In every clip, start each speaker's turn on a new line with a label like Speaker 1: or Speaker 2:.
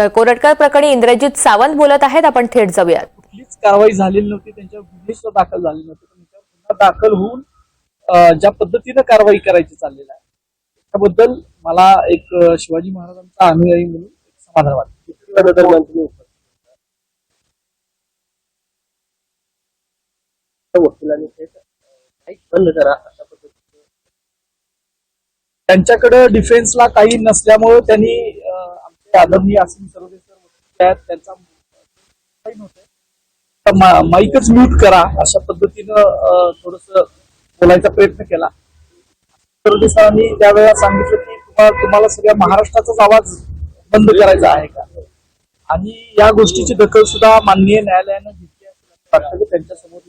Speaker 1: तर कोरटकर प्रकरणी इंद्रजित सावंत बोलत आहेत. आपण थेट जाऊयात.
Speaker 2: कुठलीच कारवाई झालेली नव्हती. त्यांच्यावर गुन्हे सुद्धा दाखल झाले नव्हते. गुन्हा दाखल होऊन ज्या पद्धतीनं कारवाई करायची चाललेलं आहे त्याबद्दल मला एक शिवाजी महाराजांचा अनुयायी म्हणून समाधान वाटतं.
Speaker 3: वकिलांनी बंद करा अशा पद्धतीने
Speaker 2: त्यांच्याकडे डिफेन्सला काही नसल्यामुळे त्यांनी आदरणीय आसिम सरोदे सर त्यांचा तर माईकच म्यूट करा अशा पद्धतीनं थोडस बोलायचा प्रयत्न केला. सरोदे सरांनी त्यावेळेला सांगितलं की तुम्हाला तुम्हाला सगळ्या महाराष्ट्राचाच आवाज बंद करायचा आहे का? आणि या गोष्टीची दखल सुद्धा माननीय न्यायालयानं घेतली असं वाटतं की त्यांच्यासमोर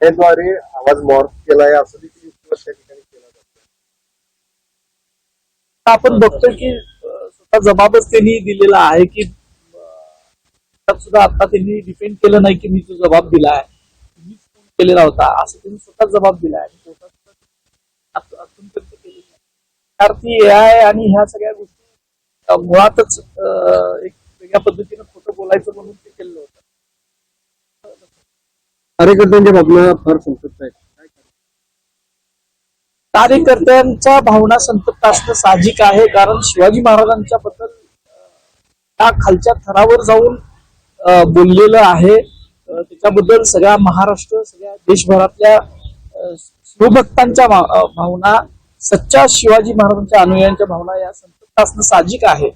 Speaker 3: त्याद्वारे आवाज मॉर्फ केलाय असं देखील युक्तिवाद त्या ठिकाणी केला जातो.
Speaker 2: आपण बघतोय की आता जबाबच त्यांनी दिलेला आहे की सुद्धा आता त्यांनी डिपेंड केलं नाही की मी तो जबाब दिला आहे. मीच फोन केलेला होता असं त्यांनी स्वतः जबाब दिला आहे. कोर्टात सुद्धा आत- आहे. आणि ह्या सगळ्या गोष्टी मुळातच एक वेगळ्या पद्धतीनं खोटं बोलायचं म्हणून ते केलं होतं.
Speaker 3: कार्यकर्त्यांच्या भावना फार संतप्त आहेत.
Speaker 2: कार्यकर्त्यांच्या भावना संतप्त असणं साहजिक आहे कारण शिवाजी महाराजांच्या बद्दल त्या खालच्या थरावर जाऊन बोललेलं आहे त्याच्याबद्दल सगळ्या महाराष्ट्र सगळ्या देशभरातल्या शिवभक्तांच्या भावना सच्चा शिवाजी महाराजांच्या अनुयायांच्या भावना या संतप्त असणं साहजिक आहे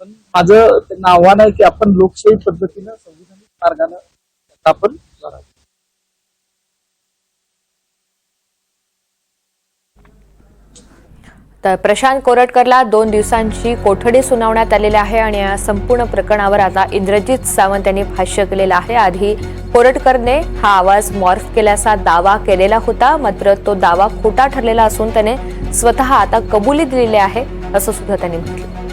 Speaker 2: पण माझं त्यांना आव्हान आहे की आपण लोकशाही पद्धतीनं संविधानिक मार्गानं आपण लढावं.
Speaker 1: तर प्रशांत कोरटकरला दोन दिवसांची कोठडी सुनावण्यात आलेली आहे आणि या संपूर्ण प्रकरणावर आता इंद्रजित सावंत यांनी भाष्य केलेलं आहे. आधी कोरटकरने हा आवाज मॉर्फ केल्याचा दावा केलेला होता मात्र तो दावा खोटा ठरलेला असून त्याने स्वतः आता कबुली दिलेली आहे असं सुद्धा त्यांनी म्हटलं.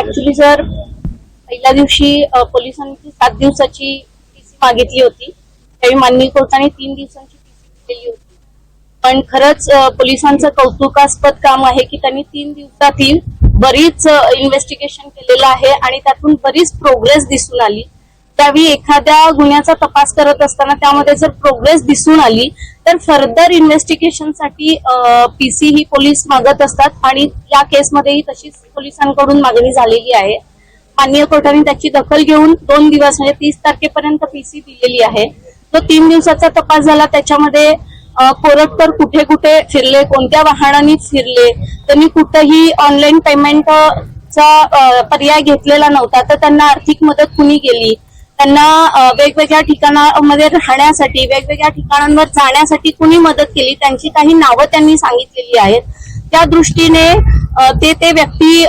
Speaker 4: ऍक्च्युली जर पहिल्या दिवशी पोलिसांची सात दिवसाची टीसी मागितली होती. त्यावेळी माननीय कोर्टाने तीन दिवसांची टीसी दिलेली होती. पण खरंच पोलिसांचं कौतुकास्पद काम आहे की त्यांनी तीन दिवसातील बरीच इन्व्हेस्टिगेशन केलेलं आहे आणि त्यातून बरीच प्रोग्रेस दिसून आली. त्यावेळी एखाद्या गुन्ह्याचा तपास करत असताना त्यामध्ये जर प्रोग्रेस दिसून आली तर फर्दर इन्व्हेस्टिगेशनसाठी पीसी ही पोलीस मागत असतात आणि या केसमध्येही तशीच पोलिसांकडून मागणी झालेली आहे. माननीय कोर्टाने त्याची दखल घेऊन दोन दिवस म्हणजे तीस तारखेपर्यंत पीसी दिलेली आहे. तो तीन दिवसाचा तपास झाला त्याच्यामध्ये कोरटकर कुठे कुठे फिरले कोणत्या वाहनाने फिरले त्यांनी कुठंही ऑनलाईन पेमेंट चा पर्याय घेतलेला नव्हता तर त्यांना आर्थिक मदत कुणी केली? त्यांना वेगवेगळ्या ठिकाणामध्ये राहण्यासाठी वेगवेगळ्या ठिकाणांवर जाण्यासाठी कुणी मदत केली त्यांची काही नावं त्यांनी सांगितलेली आहेत. त्या दृष्टीने ते ते व्यक्ती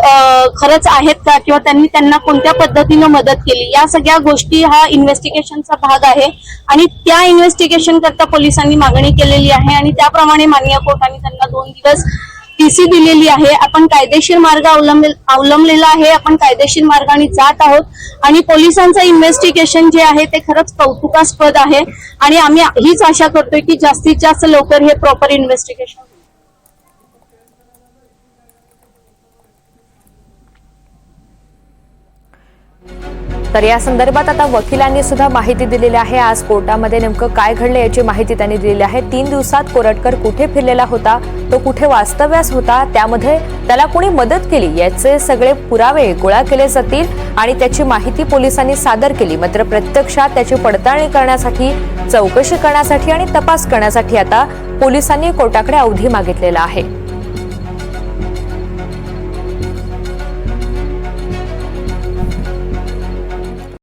Speaker 4: खरंच आहेत का किंवा त्यांनी त्यांना कोणत्या पद्धतीनं मदत केली या सगळ्या गोष्टी हा इन्व्हेस्टिगेशनचा भाग आहे. आणि त्या इन्व्हेस्टिगेशन करता पोलिसांनी मागणी केलेली आहे आणि त्याप्रमाणे माननीय कोर्टाने त्यांना दोन दिवस टीसी दिलेली आहे. आपण कायदेशीर मार्ग अवलंबलेला आहे. आपण कायदेशीर मार्गाने जात आहोत. आणि पोलिसांचं इन्व्हेस्टिगेशन जे आहे ते खरंच कौतुकास्पद आहे. आणि आम्ही हीच आशा करतोय की जास्तीत जास्त लवकर हे प्रॉपर इन्व्हेस्टिगेशन
Speaker 1: तर या संदर्भात आता वकिलांनी सुद्धा माहिती दिलेली आहे. आज कोर्टामध्ये नेमकं काय घडलं याची माहिती त्यांनी दिलेली आहे. तीन दिवसात कोरटकर कुठे फिरलेला होता? तो कुठे वास्तव्यास होता त्यामध्ये त्याला कोणी मदत केली याचे सगळे पुरावे गोळा केले जातील आणि त्याची माहिती पोलिसांनी सादर केली. मात्र प्रत्यक्षात त्याची पडताळणी करण्यासाठी चौकशी करण्यासाठी आणि तपास करण्यासाठी आता पोलिसांनी कोर्टाकडे अवधी मागितलेला आहे.